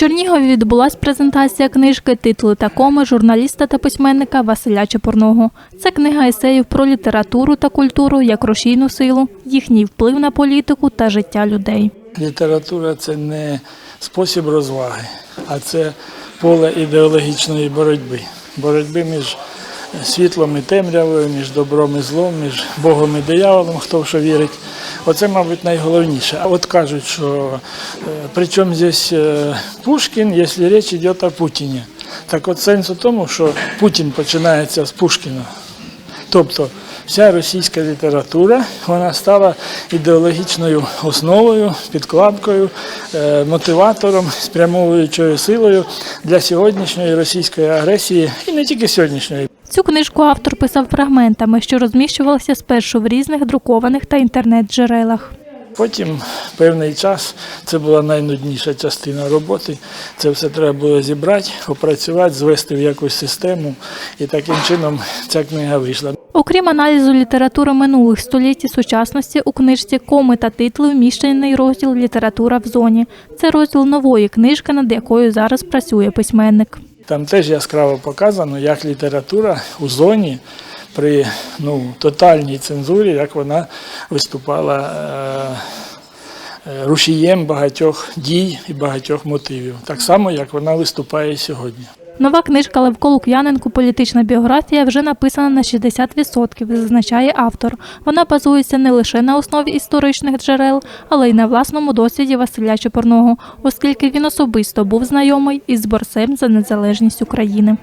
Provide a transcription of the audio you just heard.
Чернігові відбулась презентація книжки Титли та коми журналіста та письменника Василя Чепурного. Це книга есеїв про літературу та культуру як рушійну силу, їхній вплив на політику та життя людей. Література це не спосіб розваги, а це поле ідеологічної боротьби. Боротьби між світлом і темрявою, між добром і злом, між Богом і дияволом, хто в що вірить. Оце, мабуть, найголовніше. А от кажуть, що е, при чому здесь е, Пушкін, якщо річ йде о Путіні. Так от сенс у тому, що Путін починається з Пушкіна. Тобто вся російська література вона стала ідеологічною основою, підкладкою, е, мотиватором, спрямовуючою силою для сьогоднішньої російської агресії і не тільки сьогоднішньої. Цю книжку автор писав фрагментами, що розміщувалися спершу в різних друкованих та інтернет-джерелах. Потім певний час це була найнудніша частина роботи. Це все треба було зібрати, опрацювати, звести в якусь систему, і таким чином ця книга вийшла. Окрім аналізу літератури минулих століть і сучасності, у книжці коми та титли вміщений розділ Література в зоні. Це розділ нової книжки, над якою зараз працює письменник. Там теж яскраво показано, як література у зоні при ну, тотальній цензурі, як вона виступала е, е, рушієм багатьох дій і багатьох мотивів. Так само, як вона виступає сьогодні. Нова книжка Левко Лук'яненко Політична біографія вже написана на 60%, зазначає автор. Вона базується не лише на основі історичних джерел, але й на власному досвіді Василя Чепурного, оскільки він особисто був знайомий із борцем за незалежність України.